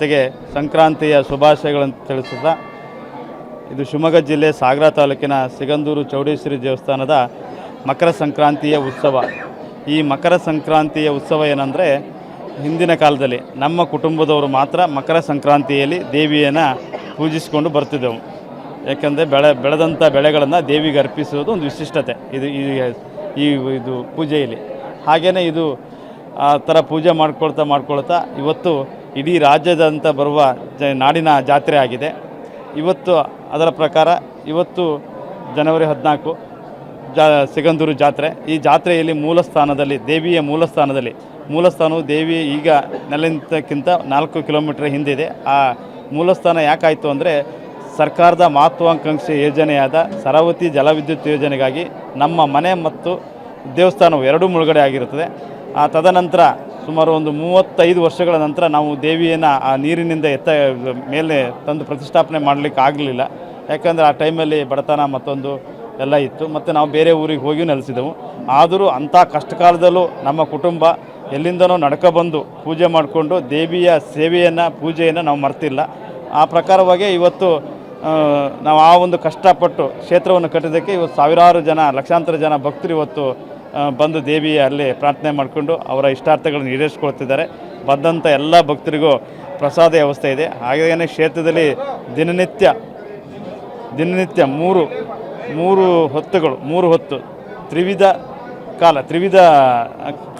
ಜೊತೆಗೆ ಸಂಕ್ರಾಂತಿಯ ಶುಭಾಶಯಗಳನ್ನು ತಿಳಿಸುತ್ತಾ ಇದು ಶಿವಮೊಗ್ಗ ಜಿಲ್ಲೆ ಸಾಗರ ತಾಲೂಕಿನ ಸಿಗಂದೂರು ಚೌಡೇಶ್ವರಿ ದೇವಸ್ಥಾನದ ಮಕರ ಸಂಕ್ರಾಂತಿಯ ಉತ್ಸವ. ಈ ಮಕರ ಸಂಕ್ರಾಂತಿಯ ಉತ್ಸವ ಏನಂದರೆ ಹಿಂದಿನ ಕಾಲದಲ್ಲಿ ನಮ್ಮ ಕುಟುಂಬದವರು ಮಾತ್ರ ಮಕರ ಸಂಕ್ರಾಂತಿಯಲ್ಲಿ ದೇವಿಯನ್ನು ಪೂಜಿಸಿಕೊಂಡು ಬರ್ತಿದ್ದೆವು. ಯಾಕೆಂದರೆ ಬೆಳೆ ಬೆಳೆದಂಥ ಬೆಳೆಗಳನ್ನು ದೇವಿಗೆ ಅರ್ಪಿಸುವುದು ಒಂದು ವಿಶಿಷ್ಟತೆ. ಇದು ಈ ಇದು ಪೂಜೆಯಲ್ಲಿ. ಹಾಗೆಯೇ ಇದು ಆ ಥರ ಪೂಜೆ ಮಾಡ್ಕೊಳ್ತಾ ಮಾಡ್ಕೊಳ್ತಾ ಇವತ್ತು ಇಡೀ ರಾಜ್ಯದಂತ ಬರುವ ಜ ನಾಡಿನ ಜಾತ್ರೆ ಆಗಿದೆ. ಇವತ್ತು ಅದರ ಪ್ರಕಾರ ಇವತ್ತು ಜನವರಿ ಹದಿನಾಲ್ಕು ಜಾ ಸಿಗಂದೂರು ಜಾತ್ರೆ. ಈ ಜಾತ್ರೆಯಲ್ಲಿ ಮೂಲ ಸ್ಥಾನದಲ್ಲಿ ದೇವಿಯ ಮೂಲ ಸ್ಥಾನದಲ್ಲಿ ಮೂಲ ಸ್ಥಾನವು ದೇವಿ ಈಗ ನೆಲೆಂತಕ್ಕಿಂತ ನಾಲ್ಕು ಕಿಲೋಮೀಟರ್ ಹಿಂದಿದೆ ಆ ಮೂಲ ಸ್ಥಾನ ಯಾಕಾಯಿತು ಅಂದರೆ ಸರ್ಕಾರದ ಮಹತ್ವಾಕಾಂಕ್ಷೆ ಯೋಜನೆಯಾದ ಸರಾವತಿ ಜಲವಿದ್ಯುತ್ ಯೋಜನೆಗಾಗಿ ನಮ್ಮ ಮನೆ ಮತ್ತು ದೇವಸ್ಥಾನವು ಎರಡೂ ಮುಳುಗಡೆ ಆಗಿರುತ್ತದೆ. ಆ ತದನಂತರ ಸುಮಾರು ಒಂದು ಮೂವತ್ತೈದು ವರ್ಷಗಳ ನಂತರ ನಾವು ದೇವಿಯನ್ನು ಆ ನೀರಿನಿಂದ ಎತ್ತ, ಮೇಲೆ ತಂದು ಪ್ರತಿಷ್ಠಾಪನೆ ಮಾಡಲಿಕ್ಕೆ ಆಗಲಿಲ್ಲ. ಯಾಕಂದರೆ ಆ ಟೈಮಲ್ಲಿ ಬಡತನ ಮತ್ತೊಂದು ಎಲ್ಲ ಇತ್ತು. ಮತ್ತು ನಾವು ಬೇರೆ ಊರಿಗೆ ಹೋಗಿ ನೆಲೆಸಿದೆವು. ಆದರೂ ಅಂಥ ಕಷ್ಟಕಾಲದಲ್ಲೂ ನಮ್ಮ ಕುಟುಂಬ ಎಲ್ಲಿಂದನೋ ನಡ್ಕೊಬಂದು ಪೂಜೆ ಮಾಡಿಕೊಂಡು ದೇವಿಯ ಸೇವೆಯನ್ನು, ಪೂಜೆಯನ್ನು ನಾವು ಮರ್ತಿಲ್ಲ. ಆ ಪ್ರಕಾರವಾಗಿ ಇವತ್ತು ನಾವು ಆ ಒಂದು ಕಷ್ಟಪಟ್ಟು ಕ್ಷೇತ್ರವನ್ನು ಕಟ್ಟಿದ್ದಕ್ಕೆ ಇವತ್ತು ಸಾವಿರಾರು ಜನ, ಲಕ್ಷಾಂತರ ಜನ ಭಕ್ತರು ಇವತ್ತು ಬಂದು ದೇವಿಯ ಅಲ್ಲಿ ಪ್ರಾರ್ಥನೆ ಮಾಡಿಕೊಂಡು ಅವರ ಇಷ್ಟಾರ್ಥಗಳನ್ನು ಈಡೇರಿಸ್ಕೊಳ್ತಿದ್ದಾರೆ. ಬಂದಂಥ ಎಲ್ಲ ಭಕ್ತರಿಗೂ ಪ್ರಸಾದ ವ್ಯವಸ್ಥೆ ಇದೆ. ಹಾಗೆಯೇ ಕ್ಷೇತ್ರದಲ್ಲಿ ದಿನನಿತ್ಯ ದಿನನಿತ್ಯ ಮೂರು ಮೂರು ಹೊತ್ತುಗಳು, ಮೂರು ಹೊತ್ತು ತ್ರಿವಿಧ ಕಾಲ, ತ್ರಿವಿಧ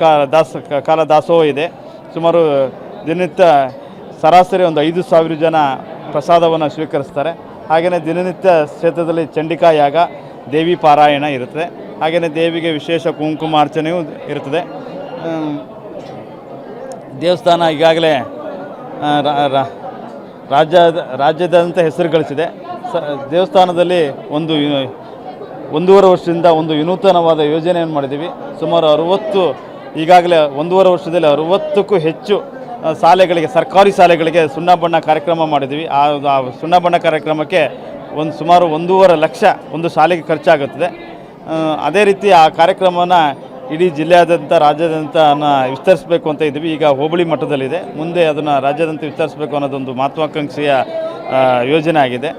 ಕಾ ದಾಸ, ಕಾಲ ದಾಸೋಹ ಇದೆ. ಸುಮಾರು ದಿನನಿತ್ಯ ಸರಾಸರಿ ಒಂದು ಐದು ಸಾವಿರ ಜನ ಪ್ರಸಾದವನ್ನು ಸ್ವೀಕರಿಸ್ತಾರೆ. ಹಾಗೆಯೇ ದಿನನಿತ್ಯ ಕ್ಷೇತ್ರದಲ್ಲಿ ಚಂಡಿಕಾ ಯಾಗ ದೇವಿ ಪಾರಾಯಣ ಇರುತ್ತದೆ ಹಾಗೆಯೇ ದೇವಿಗೆ ವಿಶೇಷ ಕುಂಕುಮಾರ್ಚನೆಯೂ ಇರುತ್ತದೆ. ಆಮ್, ದೇವಸ್ಥಾನ ಈಗಾಗಲೇ ರಾಜ್ಯ ರಾಜ್ಯದಂತ ಹೆಸರು ಗಳಿಸಿದೆ. ಸ ದೇವಸ್ಥಾನದಲ್ಲಿ ಒಂದು ಒಂದೂವರೆ ವರ್ಷದಿಂದ ಒಂದು ವಿನೂತನವಾದ ಯೋಜನೆಯನ್ನು ಮಾಡಿದ್ದೀವಿ. ಸುಮಾರು ಅರುವತ್ತು ಈಗಾಗಲೇ ಒಂದೂವರೆ ವರ್ಷದಲ್ಲಿ ಅರುವತ್ತಕ್ಕೂ ಹೆಚ್ಚು ಶಾಲೆಗಳಿಗೆ ಸರ್ಕಾರಿ ಶಾಲೆಗಳಿಗೆ ಸುಣ್ಣ ಬಣ್ಣ ಕಾರ್ಯಕ್ರಮ ಮಾಡಿದ್ದೀವಿ. ಆ ಸುಣ್ಣ ಬಣ್ಣ ಕಾರ್ಯಕ್ರಮಕ್ಕೆ ಒಂದು ಸುಮಾರು ಒಂದೂವರೆ ಲಕ್ಷ ಒಂದು ಶಾಲೆಗೆ ಖರ್ಚಾಗುತ್ತದೆ. ಅದೇ ರೀತಿ ಆ ಕಾರ್ಯಕ್ರಮವನ್ನು ಇಡೀ ಜಿಲ್ಲೆಯಾದ್ಯಂತ, ರಾಜ್ಯಾದ್ಯಂತ ವಿಸ್ತರಿಸಬೇಕು ಅಂತ ಇದ್ದೀವಿ. ಈಗ ಹೋಬಳಿ ಮಟ್ಟದಲ್ಲಿದೆ. ಮುಂದೆ ಅದನ್ನು ರಾಜ್ಯಾದ್ಯಂತ ವಿಸ್ತರಿಸಬೇಕು ಅನ್ನೋದೊಂದು ಮಹತ್ವಾಕಾಂಕ್ಷೆಯ ಯೋಜನೆ ಆಗಿದೆ.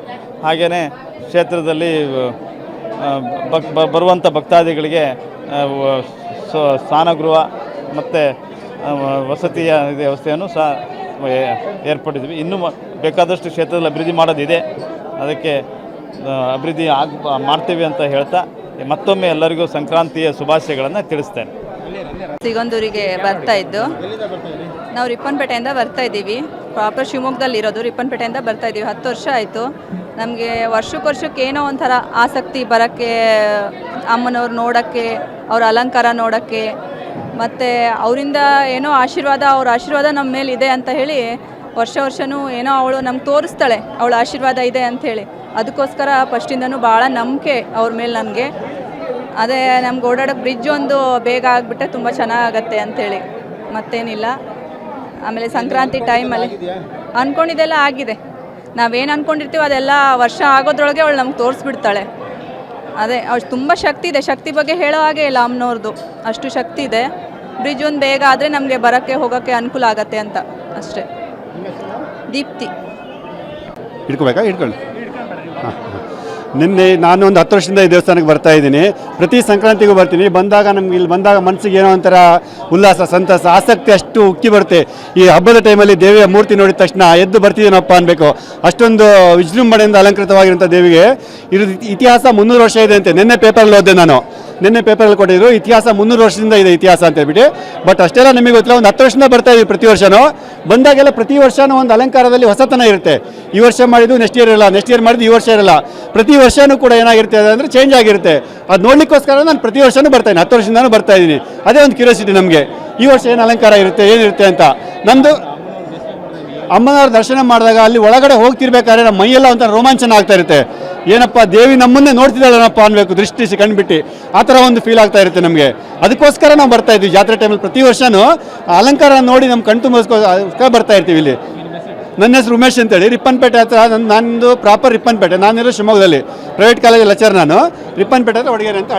ಹಾಗೆಯೇ ಕ್ಷೇತ್ರದಲ್ಲಿ ಭಕ್ ಬರುವಂಥ ಭಕ್ತಾದಿಗಳಿಗೆ ಸ್ನಾನಗೃಹ ಮತ್ತು ವಸತಿಯ ವ್ಯವಸ್ಥೆಯನ್ನು ಸಹ ಏರ್ಪಡಿದ್ವಿ ಇನ್ನೂ ಬೇಕಾದಷ್ಟು ಕ್ಷೇತ್ರದಲ್ಲಿ ಅಭಿವೃದ್ಧಿ ಮಾಡೋದಿದೆ. ಅದಕ್ಕೆ ಅಭಿವೃದ್ಧಿ ಆಗ, ಮಾಡ್ತೀವಿ ಅಂತ ಹೇಳ್ತಾ ಮತ್ತೊಮ್ಮೆ ಎಲ್ಲರಿಗೂ ಸಂಕ್ರಾಂತಿಯ ಶುಭಾಶಯಗಳನ್ನು ತಿಳಿಸ್ತೇನೆ. ಸಿಗಂದೂರಿಗೆ ಬರ್ತಾ ಇದ್ದು, ನಾವು ರಿಪ್ಪನ್ಪೇಟೆಯಿಂದ ಬರ್ತಾ ಇದ್ದೀವಿ. ಪ್ರಾಪರ್ ಶಿವಮೊಗ್ಗದಲ್ಲಿ ಇರೋದು, ರಿಪ್ಪನ್ಪೇಟೆಯಿಂದ ಬರ್ತಾ ಇದ್ದೀವಿ. ಹತ್ತು ವರ್ಷ ಆಯಿತು. ನಮಗೆ ವರ್ಷಕ್ಕೆ ವರ್ಷಕ್ಕೆ ಏನೋ ಒಂಥರ ಆಸಕ್ತಿ ಬರೋಕ್ಕೆ, ಅಮ್ಮನವ್ರು ನೋಡೋಕ್ಕೆ, ಅವ್ರ ಅಲಂಕಾರ ನೋಡೋಕ್ಕೆ, ಮತ್ತು ಅವರಿಂದ ಏನೋ ಆಶೀರ್ವಾದ, ಅವ್ರ ಆಶೀರ್ವಾದ ನಮ್ಮ ಮೇಲೆ ಇದೆ ಅಂತ ಹೇಳಿ ವರ್ಷ ವರ್ಷವೂ ಏನೋ ಅವಳು ನಮ್ಗೆ ತೋರಿಸ್ತಾಳೆ, ಅವಳ ಆಶೀರ್ವಾದ ಇದೆ ಅಂಥೇಳಿ ಅದಕ್ಕೋಸ್ಕರ ಫಸ್ಟಿಂದನೂ ಭಾಳ ನಂಬಿಕೆ ಅವ್ರ ಮೇಲೆ ನನಗೆ ಅದೇ ನಮ್ಗೆ ಓಡಾಡೋ ಬ್ರಿಡ್ಜ್ ಒಂದು ಬೇಗ ಆಗಿಬಿಟ್ರೆ ತುಂಬ ಚೆನ್ನಾಗತ್ತೆ ಅಂಥೇಳಿ ಮತ್ತೇನಿಲ್ಲ. ಆಮೇಲೆ ಸಂಕ್ರಾಂತಿ ಟೈಮಲ್ಲಿ ಅಂದ್ಕೊಂಡಿದ್ದೆಲ್ಲ ಆಗಿದೆ. ನಾವೇನು ಅಂದ್ಕೊಂಡಿರ್ತೀವಿ ಅದೆಲ್ಲ ವರ್ಷ ಆಗೋದ್ರೊಳಗೆ ಅವಳು ನಮ್ಗೆ ತೋರಿಸ್ಬಿಡ್ತಾಳೆ. ಅದೇ ಅವ್ಳು ತುಂಬ ಶಕ್ತಿ ಇದೆ. ಶಕ್ತಿ ಬಗ್ಗೆ ಹೇಳೋ ಹಾಗೆ ಇಲ್ಲ ಅಮ್ಮನವ್ರದ್ದು. ಅಷ್ಟು ಶಕ್ತಿ ಇದೆ. ಬ್ರಿಡ್ಜ್ ಒಂದು ಬೇಗ ಆದರೆ ನಮಗೆ ಬರೋಕ್ಕೆ ಹೋಗೋಕ್ಕೆ ಅನುಕೂಲ ಆಗತ್ತೆ ಅಂತ ಅಷ್ಟೇ. ದೀಪ್ತಿ. ಹಿಡ್ಕೋಬೇಕಾ? ಹಿಡ್ಕೊಳ್ಳಿ. ಹಾಂ. ನಿನ್ನೆ ನಾನು ಒಂದು ಹತ್ತು ವರ್ಷದಿಂದ ಈ ದೇವಸ್ಥಾನಕ್ಕೆ ಬರ್ತಾ ಇದ್ದೀನಿ. ಪ್ರತಿ ಸಂಕ್ರಾಂತಿಗೂ ಬರ್ತೀನಿ. ಬಂದಾಗ ನಮ್ಗೆ ಇಲ್ಲಿ ಬಂದಾಗ ಮನಸ್ಸಿಗೆ ಏನೋ ಒಂಥರ ಉಲ್ಲಾಸ, ಸಂತಸ, ಆಸಕ್ತಿ ಅಷ್ಟು ಉಕ್ಕಿ ಬರುತ್ತೆ. ಈ ಹಬ್ಬದ ಟೈಮಲ್ಲಿ ದೇವಿಯ ಮೂರ್ತಿ ನೋಡಿದ ತಕ್ಷಣ ಎದ್ದು ಬರ್ತಿದ್ದೀನಪ್ಪ ಅನ್ಬೇಕು. ಅಷ್ಟೊಂದು ವಿಜೃಂಭಣೆಯಿಂದ ಅಲಂಕೃತವಾಗಿರುವಂಥ ದೇವಿಗೆ. ಇದು ಇತಿಹಾಸ ಮುನ್ನೂರು ವರ್ಷ ಇದೆ ಅಂತೆ. ನಿನ್ನೆ ಪೇಪರಲ್ಲಿ ಓದಿದೆ ನಾನು. ನಿನ್ನೆ ಪೇಪರಲ್ಲಿ ಕೊಟ್ಟಿದ್ರು. ಇತಿಹಾಸ ಮುನ್ನೂರು ವರ್ಷದಿಂದ ಇದೆ ಇತಿಹಾಸ ಅಂತ ಹೇಳ್ಬಿಟ್ಟು. ಬಟ್ ಅಷ್ಟೆಲ್ಲ ನಿಮಗೆ ಗೊತ್ತಿಲ್ಲ, ಒಂದು ಹತ್ತು ವರ್ಷದಿಂದ ಬರ್ತಾ ಇದೀವಿ ಪ್ರತಿ ವರ್ಷನೂ. ಬಂದಾಗೆಲ್ಲ ಪ್ರತಿ ವರ್ಷನೂ ಒಂದು ಅಲಂಕಾರದಲ್ಲಿ ಹೊಸತನ ಇರುತ್ತೆ. ಈ ವರ್ಷ ಮಾಡಿದ್ದು ನೆಕ್ಸ್ಟ್ ಇಯರ್ ಇರಲ್ಲ ನೆಕ್ಸ್ಟ್ ಇಯರ್ ಮಾಡಿದ್ದು ಈ ವರ್ಷ ಇರಲ್ಲ. ಪ್ರತಿ ವರ್ಷನೂ ಕೂಡ ಏನಾಗಿರುತ್ತೆ ಅಂದರೆ ಚೇಂಜ್ ಆಗಿರುತ್ತೆ. ಅದು ನೋಡ್ಲಿಕ್ಕೋಸ್ಕರ ನಾನು ಪ್ರತಿ ವರ್ಷನೂ ಬರ್ತಾ ಇದ್ದೀನಿ, ಹತ್ತು ವರ್ಷದಿಂದನೂ ಬರ್ತಾ ಇದ್ದೀನಿ. ಅದೇ ಒಂದು ಕ್ಯೂರಿಯಾಸಿಟಿ ನಮಗೆ. ಈ ವರ್ಷ ಏನು ಅಲಂಕಾರ ಇರುತ್ತೆ, ಏನಿರುತ್ತೆ ಅಂತ. ನಂದು ಅಮ್ಮನವ್ರ ದರ್ಶನ ಮಾಡಿದಾಗ ಅಲ್ಲಿ ಒಳಗಡೆ ಹೋಗ್ತಿರ್ಬೇಕಾದ್ರೆ ನಮ್ಮ ಮೈಯೆಲ್ಲ ಒಂಥರ ರೋಮಾಂಚನ ಆಗ್ತಾ ಇರುತ್ತೆ. ಏನಪ್ಪ, ದೇವಿ ನಮ್ಮನ್ನೇ ನೋಡ್ತಿದ್ದಾಳೇನಪ್ಪ ಅನ್ಬೇಕು ದೃಷ್ಟಿಸಿ ಕಣ್ಬಿಟ್ಟು. ಆ ಥರ ಒಂದು ಫೀಲ್ ಆಗ್ತಾ ಇರುತ್ತೆ ನಮಗೆ. ಅದಕ್ಕೋಸ್ಕರ ನಾವು ಬರ್ತಾ ಇದ್ವಿ ಜಾತ್ರೆ ಟೈಮಲ್ಲಿ ಪ್ರತಿ ವರ್ಷನೂ ಅಲಂಕಾರ ನೋಡಿ ನಮ್ಮ ಕಣ್ ತುಂಬಿಸ್ಕೋಸ್ಕರ ಬರ್ತಾ ಇರ್ತೀವಿ ಇಲ್ಲಿ. ನನ್ನ ಹೆಸರು ಉಮೇಶ್ ಅಂತೇಳಿ. ರಿಪ್ಪನ್ಪೇಟೆ ಹತ್ರ ನನ್ನ ನಂದು ಪ್ರಾಪರ್ ರಿಪ್ಪನ್ಪೇಟೆ. ನಾನಿರೋ ಶಿವಮೊಗ್ಗದಲ್ಲಿ. ಪ್ರೈವೇಟ್ ಕಾಲೇಜ್ ಲೆಕ್ಚರ್ ನಾನು. ರಿಪ್ಪನ್ಪೇಟೆ ಹತ್ರ ಒಡಗೇರಿ ಅಂತ